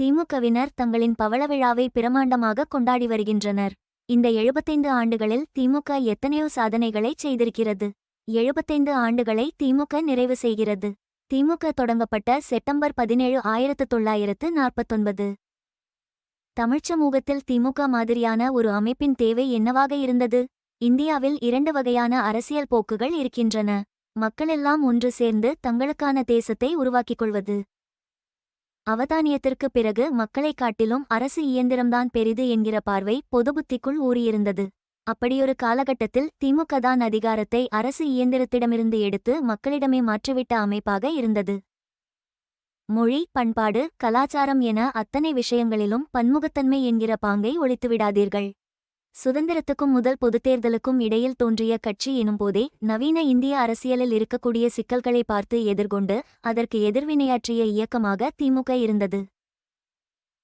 திமுகவினர் தங்களின் பவள விழாவை பிரமாண்டமாக கொண்டாடி வருகின்றனர். இந்த எழுபத்தைந்து ஆண்டுகளில் திமுக எத்தனையோ சாதனைகளை செய்திருக்கிறது. எழுபத்தைந்து ஆண்டுகளை திமுக நிறைவு செய்கிறது. திமுக தொடங்கப்பட்ட செப்டம்பர் பதினேழு ஆயிரத்து தொள்ளாயிரத்து நாற்பத்தொன்பது. தமிழ்ச் சமூகத்தில் திமுக மாதிரியான ஒரு அமைப்பின் தேவை என்னவாக இருந்தது? இந்தியாவில் இரண்டு வகையான அரசியல் போக்குகள் இருக்கின்றன. மக்களெல்லாம் ஒன்று சேர்ந்து தங்களுக்கான தேசத்தை உருவாக்கிக் கொள்வது. அவதானியத்திற்கு பிறகு மக்களைக் காட்டிலும் அரசு இயந்திரம்தான் பெரிது என்கிற பார்வை பொதுபுத்திக்குள் ஊறியிருந்தது. அப்படியொரு காலகட்டத்தில் திமுக தான் அதிகாரத்தை அரசு இயந்திரத்திடமிருந்து எடுத்து மக்களிடமே மாற்றிவிட்ட அமைப்பாக இருந்தது. மொழி பண்பாடு கலாச்சாரம் என அத்தனை விஷயங்களிலும் பன்முகத்தன்மை என்கிற பாங்கை ஒழித்துவிடாதீர்கள். சுதந்திரத்துக்கும் முதல் பொதுத் தேர்தலுக்கும் இடையில் தோன்றிய கட்சி எனும்போதே நவீன இந்திய அரசியலில் இருக்கக்கூடிய சிக்கல்களை பார்த்து எதிர்கொண்டு அதற்கு எதிர்வினையாற்றிய இயக்கமாக திமுக இருந்தது.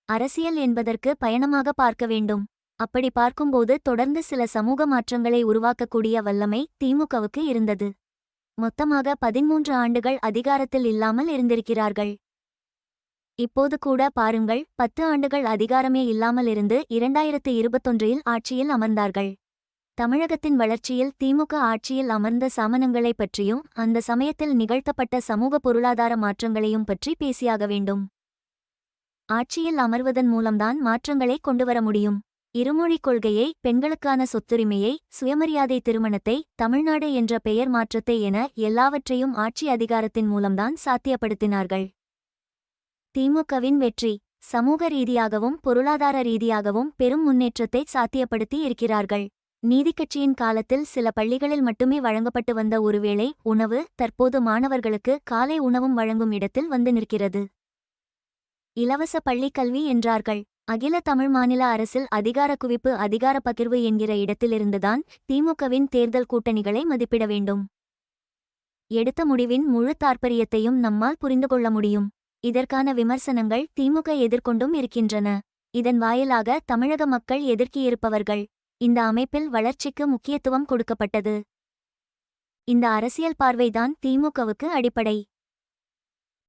அரசியல் என்பதற்கு பயணமாக பார்க்க வேண்டும். அப்படி பார்க்கும்போது தொடர்ந்து சில சமூக மாற்றங்களை உருவாக்கக்கூடிய வல்லமை திமுகவுக்கு இருந்தது. மொத்தமாக பதிமூன்று ஆண்டுகள் அதிகாரத்தில் இல்லாமல் இருந்திருக்கிறார்கள். இப்போது கூட பாருங்கள் பத்து ஆண்டுகள் அதிகாரமே இல்லாமலிருந்து இரண்டாயிரத்து இருபத்தொன்றில் ஆட்சியில் அமர்ந்தார்கள். தமிழகத்தின் வளர்ச்சியில் திமுக ஆட்சியில் அமர்ந்த சாமனங்களைப் பற்றியும் அந்த சமயத்தில் நிகழ்த்தப்பட்ட சமூக பொருளாதார மாற்றங்களையும் பற்றி பேசியாக வேண்டும். ஆட்சியில் அமர்வதன் மூலம்தான் மாற்றங்களை கொண்டுவர முடியும். இருமொழிக் கொள்கையை பெண்களுக்கான சொத்துரிமையை சுயமரியாதை திருமணத்தை தமிழ்நாடு என்ற பெயர் மாற்றத்தை என எல்லாவற்றையும் ஆட்சி அதிகாரத்தின் மூலம்தான் சாத்தியப்படுத்தினார்கள். திமுகவின் வெற்றி சமூக ரீதியாகவும் பொருளாதார ரீதியாகவும் பெரும் முன்னேற்றத்தை சாத்தியப்படுத்தி இருக்கிறார்கள். நீதிக்கட்சியின் காலத்தில் சில பள்ளிகளில் மட்டுமே வழங்கப்பட்டு வந்த ஒருவேளை உணவு தற்போது மாணவர்களுக்கு காலை உணவும் வழங்கும் இடத்தில் வந்து நிற்கிறது. இலவச பள்ளிக் கல்வி என்றார்கள். அகில தமிழ் மாநில அரசில் அதிகார குவிப்பு அதிகார பகிர்வு என்கிற இடத்திலிருந்துதான் திமுகவின் தேர்தல் கூட்டணிகளை மதிப்பிட வேண்டும். எடுத்த முடிவின் முழு தாற்பரியத்தையும் நம்மால் புரிந்து கொள்ள முடியும். இதற்கான விமர்சனங்கள் திமுக எதிர்கொண்டும் இருக்கின்றன. இதன் வாயிலாக தமிழக மக்கள் எதிர்க்கியிருப்பவர்கள். இந்த அமைப்பில் வளர்ச்சிக்கு முக்கியத்துவம் கொடுக்கப்பட்டது. இந்த அரசியல் பார்வைதான் திமுகவுக்கு அடிப்படை.